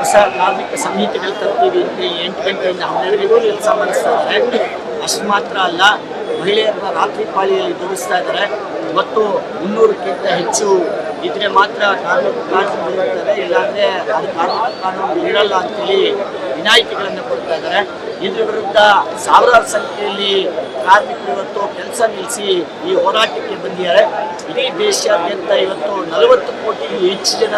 ಹೊಸ ಕಾರ್ಮಿಕ ಸಂಹಿತೆಗಳು ತರ್ತೀವಿ ಅಂತ ಎಂಟು ಗಂಟೆಯಿಂದ ಹನ್ನೆರಡರಿಗೂ ಕೆಲಸ ಮಾಡಿಸ್ತಾ ಇದ್ದಾರೆ. ಅಷ್ಟು ಮಾತ್ರ ಅಲ್ಲ, ಮಹಿಳೆಯರನ್ನ ರಾತ್ರಿ ಪಾಳಿಯಲ್ಲಿ ದುಡಿಸ್ತಾ ಇದ್ದಾರೆ. ಮತ್ತು ಮುನ್ನೂರಕ್ಕಿಂತ ಹೆಚ್ಚು ಇದ್ರೆ ಮಾತ್ರ ಕಾರ್ಮಿಕ ಕಾನೂನು ಇರ್ತಾರೆ ಇಲ್ಲಾಂದ್ರೆ ಅದು ಕಾರ್ಮಿಕ ಕಾನೂನು ಇರಲ್ಲ ಅಂತೇಳಿ ವಿನಾಯಿತಿಗಳನ್ನು ಕೊಡ್ತಾ ಇದ್ದಾರೆ. ಇದ್ರ ವಿರುದ್ಧ ಸಾವಿರಾರು ಸಂಖ್ಯೆಯಲ್ಲಿ ಕಾರ್ಮಿಕರು ಇವತ್ತು ಕೆಲಸ ನಿಲ್ಲಿಸಿ ಈ ಹೋರಾಟಕ್ಕೆ ಬಂದಿದ್ದಾರೆ. ಇಡೀ ದೇಶಾದ್ಯಂತ ಇವತ್ತು ನಲವತ್ತು ಕೋಟಿಗೂ ಹೆಚ್ಚು ಜನ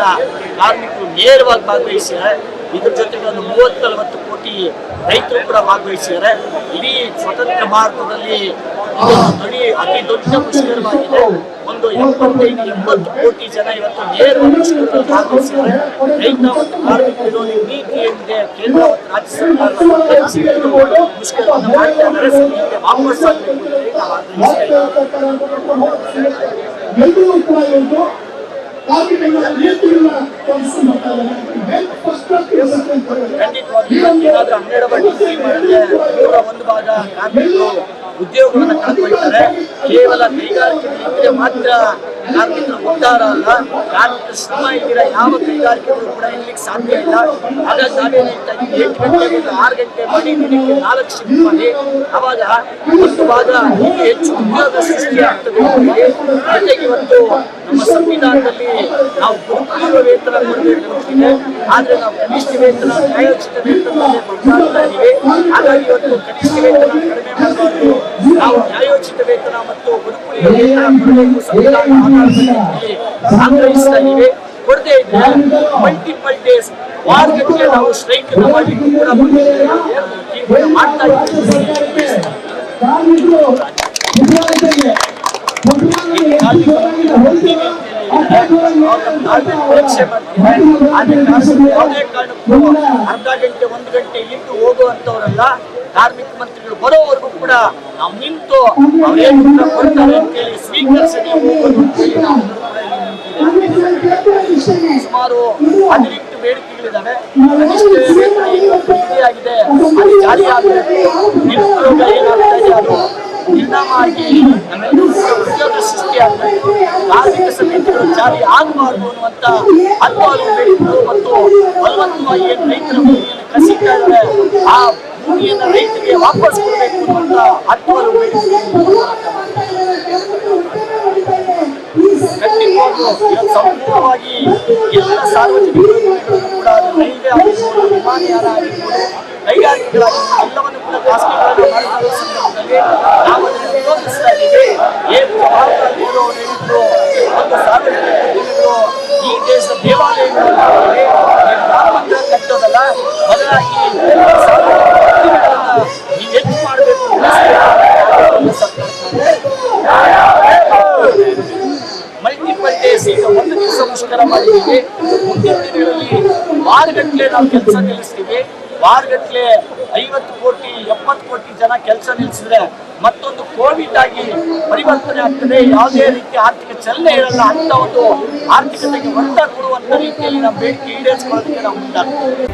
ಕಾರ್ಮಿಕರು ನೇರವಾಗಿ ಭಾಗವಹಿಸಿದ್ದಾರೆ. ಇದ್ರ ಜೊತೆಗೆ ಒಂದು ಮೂವತ್ತು ನಲವತ್ತು ಕೋಟಿ ರೈತರು ಕೂಡ ಭಾಗವಹಿಸಿದ್ದಾರೆ. ಇಡೀ ಸ್ವತಂತ್ರ ಭಾರತದಲ್ಲಿ ದೊಡ್ಡ ಅತಿ ದೊಡ್ಡ ಮುಷ್ಕರವಾಗಿದೆ ಒಂದು ಎಪ್ಪತ್ತೈದು, ಎಂಬತ್ತು ಕೋಟಿ ಜನ ಇವತ್ತು ನೇರ ಮುಷ್ಕರದಲ್ಲಿ ಭಾಗವಹಿಸಿದ್ದಾರೆ ರೈತ ಮತ್ತು ಕಾರ್ಮಿಕ ವಿರೋಧಿ. ಎಲ್ಲರೂ ಖಂಡಿತವಾಗಿ ಹನ್ನೆರಡು ಬಡ್ಡಿ ಒಂದು ಭಾಗ ಕಾರ್ಮಿಕರು ಉದ್ಯೋಗವನ್ನು ಕಳೆದುಕೊಳ್ತಾರೆ ಕೇವಲ ಕೈಗಾರಿಕೆಗಳಿದ್ರೆ ಮಾತ್ರ ಕಾರ್ಮಿಕರು ಉದ್ಧಾರ ಅಲ್ಲ, ಕಾರ್ಮಿಕರ ಶ್ರಮ ಇದ್ದೀರ ಯಾವ ಕೈಗಾರಿಕೆಗಳು ಕೂಡ ಇರ್ಲಿಕ್ಕೆ ಸಾಧ್ಯ ಇಲ್ಲ. ಹಾಗಾಗಿ ನಾವೇನು ಹೇಳ್ತಾ ಎಂಟು ಗಂಟೆ ಆರು ಗಂಟೆ ಮಾಡಿ, ದಿನಕ್ಕೆ ನಾಲ್ಕು ಶಿಫ್ಟ್ ಮಾಡಿ ಅವಾಗ ಒಂದು ಭಾಗ ಹೆಚ್ಚು ಉದ್ಯೋಗ ಸೃಷ್ಟಿಯಾಗ್ತದೆ ಜೊತೆಗೆ ಇವತ್ತು ನಮ್ಮ ಸಂವಿಧಾನದಲ್ಲಿ ನಾವು ಗುರುಪೂರ್ವ ವೇತನ ಕೊಡಬೇಕು ಅಂತಿದೆ ಆದ್ರೆ ನಾವು ಕನಿಷ್ಠ ವೇತನ ಬದಲಾಗ್ತಾ ಇದ್ದೀವಿ. ಹಾಗಾಗಿ ಇವತ್ತು ಕನಿಷ್ಠ ವೇತನ ನ್ಯಾಯೋಚಿತ ವೇತನ ಮತ್ತು ಮಲ್ಟಿಪಲ್ ಡೇಸ್ ವಾರಗಟ್ಟಲೆ ನಾವು ಸ್ಟ್ರೈಕ್ ಮಾಡಿ ಕೂಡ ಅರ್ಧ ಗಂಟೆ ಒಂದು ಗಂಟೆ ಇಟ್ಟು ಹೋಗುವಂತವರಲ್ಲ ಕಾರ್ಮಿಕ ಮಂತ್ರಿಗಳು ಬರೋವರೆಗೂ ಕೂಡ ನಾವು ನಿಂತು ಅವ್ರೇನು ಕೊಡ್ತಾರೆ ಅಂತೇಳಿ ಸ್ವೀಕರಿಸಿ ನೀವು ನಾವು ಕೂಡ ಇಲ್ಲಿ ನಿಂತಿದ್ದೇವೆ. ಸುಮಾರು ಹದಿನೆಂಟು ಬೇಡಿಕೆಗಳಿದ್ದಾವೆ. ನಿಗದಿಯಾಗಿದೆ ಅದು ಉದ್ಯೋಗ ಸೃಷ್ಟಿಯಾಗಬೇಕು ಕಾರ್ಮಿಕ ಸಮಿತಿಗಳು ಜಾರಿ ಆಗಬಾರದು ಅನ್ನುವಂತ ಹಲವಾರು ಬೇಡಿಕೆಗಳು ಮತ್ತು ಬಲವಂತವಾಗಿ ಏನು ರೈತರ ಕಸಿತಾ ಇದ್ದಾರೆ, ಆ ಭೂಮಿಯನ್ನು ರೈತರಿಗೆ ವಾಪಸ್ ಕೊಡಬೇಕು ಅಂತ ಬೇಡಿಕೆಗಳು ಖಂಡಿತವಾಗ್ಲೂ ಸಂಪೂರ್ಣವಾಗಿ ಎಲ್ಲ ಸಾರ್ವಜನಿಕ ಯೋಜನೆಗಳನ್ನು ಕೂಡ ರೈಲ್ವೆ ಆಗಿರ್ಬೋದು ವಿಮಾನಯಾನ ಆಗಿರ್ಬೋದು ಕೈಗಾರಿಕೆಗಳಾಗಿರ್ಬೋದು ಎಲ್ಲವನ್ನು ಕೂಡ ಖಾಸಗಿಗಳನ್ನು ಸಂದರ್ಭದಲ್ಲಿ ನಾವು ದಿವಸ ಮಾಡಿದ್ದೀವಿ ಮುಂದಿನ ದಿನಗಳಲ್ಲಿ ವಾರಗಟ್ಟಲೆ ನಾವು ಕೆಲಸ ನಿಲ್ಲಿಸ್ತೀವಿ. ವಾರಗಟ್ಟಲೆ ಐವತ್ತು ಕೋಟಿ, ಎಪ್ಪತ್ತು ಕೋಟಿ ಜನ ಕೆಲಸ ನಿಲ್ಲಿಸಿದ್ರೆ ಮತ್ತೊಂದು ಕೋವಿಡ್ ಆಗಿ ಪರಿವರ್ತನೆ ಆಗ್ತದೆ. ಯಾವುದೇ ರೀತಿ ಆರ್ಥಿಕ ಚಲನೆ ಇರಲ್ಲ ಅಂತ ಒಂದು ಆರ್ಥಿಕತೆಗೆ ಒತ್ತ ಕೊಡುವಂತ ರೀತಿಯಲ್ಲಿ ನಾವು ಬೇಡಿಕೆ ಈಡೇರಿಸಿಕೊಳ್ಳೋದಕ್ಕೆ ನಾವು ಮುಂದಾಗ್ತೀವಿ.